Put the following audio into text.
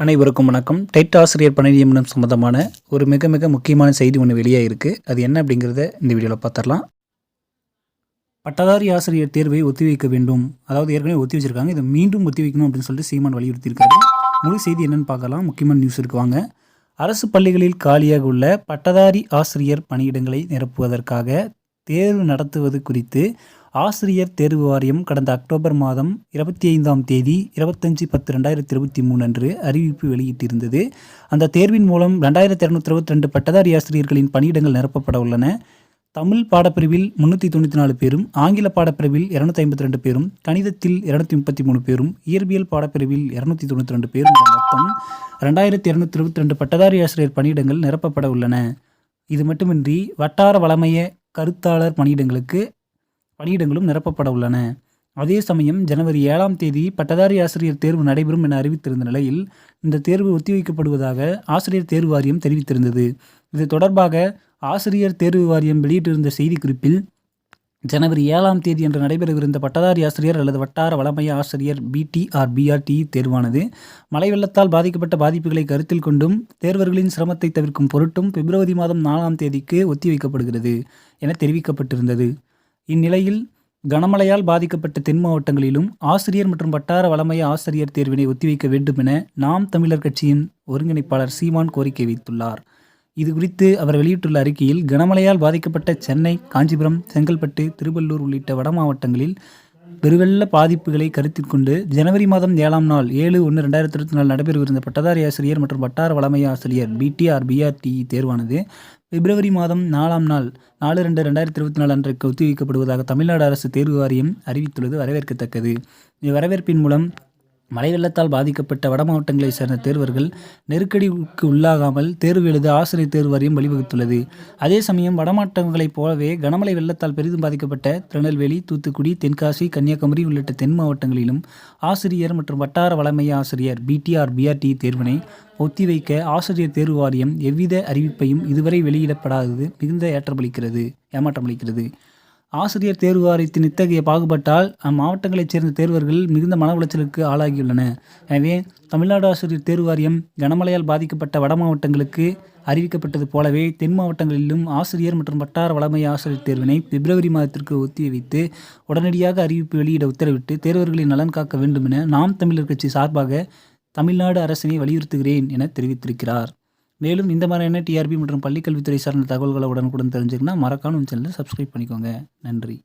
அனைவருக்கும் வணக்கம். டெட் ஆசிரியர் பணி நியமனம் சம்மந்தமான ஒரு மிக மிக முக்கியமான செய்தி ஒன்று வெளியே இருக்குது அது என்ன அப்படிங்கிறத இந்த வீடியோவில் பார்த்துடலாம். பட்டதாரி ஆசிரியர் தேர்வை ஒத்திவைக்க வேண்டும். அதாவது ஏற்கனவே ஒத்தி வச்சிருக்காங்க. இதை மீண்டும் ஒத்தி வைக்கணும் அப்படின்னு சொல்லிட்டு சீமான் வலியுறுத்தியிருக்காரு. முழு செய்தி என்னன்னு பார்க்கலாம். முக்கியமான நியூஸ் இருக்குவாங்க அரசு பள்ளிகளில் காலியாக உள்ள பட்டதாரி ஆசிரியர் பணியிடங்களை நிரப்புவதற்காக தேர்வு நடத்துவது குறித்து ஆசிரியர் தேர்வு வாரியம் கடந்த அக்டோபர் மாதம் இருபத்தி ஐந்தாம் தேதி இருபத்தஞ்சி பத்து ரெண்டாயிரத்தி இருபத்தி மூணு அன்று அறிவிப்பு வெளியிட்டிருந்தது. அந்த தேர்வின் மூலம் ரெண்டாயிரத்தி இரநூத்தி இருபத்தி ரெண்டு பட்டதாரி ஆசிரியர்களின் பணியிடங்கள் நிரப்பப்பட உள்ளன. தமிழ் பாடப்பிரிவில் முன்னூற்றி தொண்ணூற்றி நாலு பேரும் ஆங்கில பாடப்பிரிவில் இரநூத்தி ஐம்பத்தி ரெண்டு பேரும் கணிதத்தில் இரநூத்தி முப்பத்தி மூணு பேரும் இயற்பியல் பாடப்பிரிவில் இரநூத்தி தொண்ணூற்றி ரெண்டு பேரும் மொத்தம் ரெண்டாயிரத்தி இரநூத்தி இருபத்தி ரெண்டு பட்டதாரி ஆசிரியர் பணியிடங்கள் நிரப்பப்பட உள்ளன. இது மட்டுமின்றி வட்டார வளமைய கருத்தாளர் பணியிடங்களுக்கு பணியிடங்களும் நிரப்பப்பட உள்ளன. அதே சமயம் ஜனவரி ஏழாம் தேதி பட்டதாரி ஆசிரியர் தேர்வு நடைபெறும் என அறிவித்திருந்த நிலையில் இந்த தேர்வு ஒத்திவைக்கப்படுவதாக ஆசிரியர் தேர்வு வாரியம் தெரிவித்திருந்தது. இது தொடர்பாக ஆசிரியர் தேர்வு வாரியம் வெளியிட்டிருந்த செய்திக்குறிப்பில் ஜனவரி ஏழாம் தேதி அன்று நடைபெறவிருந்த பட்டதாரி ஆசிரியர் அல்லது வட்டார வளமைய ஆசிரியர் பிடி ஆர் பிஆர்டி தேர்வானது மழை வெள்ளத்தால் பாதிக்கப்பட்ட பாதிப்புகளை கருத்தில் கொண்டும் தேர்வர்களின் சிரமத்தை தவிர்க்கும் பொருட்டும் பிப்ரவரி மாதம் நாலாம் தேதிக்கு ஒத்திவைக்கப்படுகிறது என தெரிவிக்கப்பட்டிருந்தது. இந்நிலையில் கனமழையால் பாதிக்கப்பட்ட தென் மாவட்டங்களிலும் ஆசிரியர் மற்றும் வட்டார வளமைய ஆசிரியர் தேர்வினை ஒத்திவைக்க வேண்டும் என நாம் தமிழர் கட்சியின் ஒருங்கிணைப்பாளர் சீமான் கோரிக்கை வைத்துள்ளார். இது குறித்து அவர் வெளியிட்டுள்ள அறிக்கையில் கனமழையால் பாதிக்கப்பட்ட சென்னை காஞ்சிபுரம் செங்கல்பட்டு திருவள்ளூர் உள்ளிட்ட வட மாவட்டங்களில் பெருவெள்ள பாதிப்புகளை கருத்தில் கொண்டு ஜனவரி மாதம் ஏழாம் நாள் ஏழு ஒன்று ரெண்டாயிரத்தி இருபத்தி நாலு நடைபெறவிருந்த பட்டதாரி ஆசிரியர் மற்றும் வட்டார வளமைய ஆசிரியர் பிடிஆர் பிஆர்டிஇ தேர்வானது பிப்ரவரி மாதம் நாலாம் நாள் நாலு ரெண்டு ரெண்டாயிரத்தி இருபத்தி நாலு அன்றைக்கு ஒத்திவைக்கப்படுவதாக தமிழ்நாடு அரசு தேர்வு வாரியம் அறிவித்துள்ளது வரவேற்கத்தக்கது. வரவேற்பின் மூலம் மழை வெள்ளத்தால் பாதிக்கப்பட்ட வட மாவட்டங்களைச் சேர்ந்த தேர்வர்கள் நெருக்கடிக்கு உள்ளாகாமல் தேர்வு எழுத ஆசிரியர் தேர்வு வாரியம் வழிவகுத்துள்ளது. அதே சமயம் வடமாவட்டங்களைப் போலவே கனமழை வெள்ளத்தால் பெரிதும் பாதிக்கப்பட்ட திருநெல்வேலி தூத்துக்குடி தென்காசி கன்னியாகுமரி உள்ளிட்ட தென் மாவட்டங்களிலும் ஆசிரியர் மற்றும் வட்டார வளமைய ஆசிரியர் பிடிஆர் பிஆர்டி தேர்வினை ஒத்திவைக்க ஆசிரியர் தேர்வு வாரியம் எவ்வித அறிவிப்பையும் இதுவரை வெளியிடப்படாதது மிகுந்த ஏற்றமளிக்கிறது ஏமாற்றமளிக்கிறது. ஆசிரியர் தேர்வு வாரியத்தின் இத்தகைய பாகுபட்டால் அம்மாவட்டங்களைச் சேர்ந்த தேர்வர்கள் மிகுந்த மன உளைச்சலுக்கு ஆளாகியுள்ளன எனவே தமிழ்நாடு ஆசிரியர் தேர்வு வாரியம் கனமழையால் பாதிக்கப்பட்ட வட மாவட்டங்களுக்கு அறிவிக்கப்பட்டது போலவே தென் மாவட்டங்களிலும் ஆசிரியர் மற்றும் வட்டார வளமை ஆசிரியர் தேர்வினை பிப்ரவரி மாதத்திற்கு ஒத்திவைத்து உடனடியாக அறிவிப்பு வெளியிட உத்தரவிட்டு தேர்வர்களின் நலன் காக்க வேண்டும் என நாம் தமிழர் கட்சி சார்பாக தமிழ்நாடு அரசினை வலியுறுத்துகிறேன் என தெரிவித்திருக்கிறார். மேலும் இந்த மாதிரியான டிஆர்பி மற்றும் பள்ளிக்கல்வித்துறை சார்ந்த தகவல்களை உடனுக்குடன் தெரிஞ்சுக்கன்னா மறக்காமல் சேனலை சப்ஸ்கிரைப் பண்ணிக்கோங்க. நன்றி.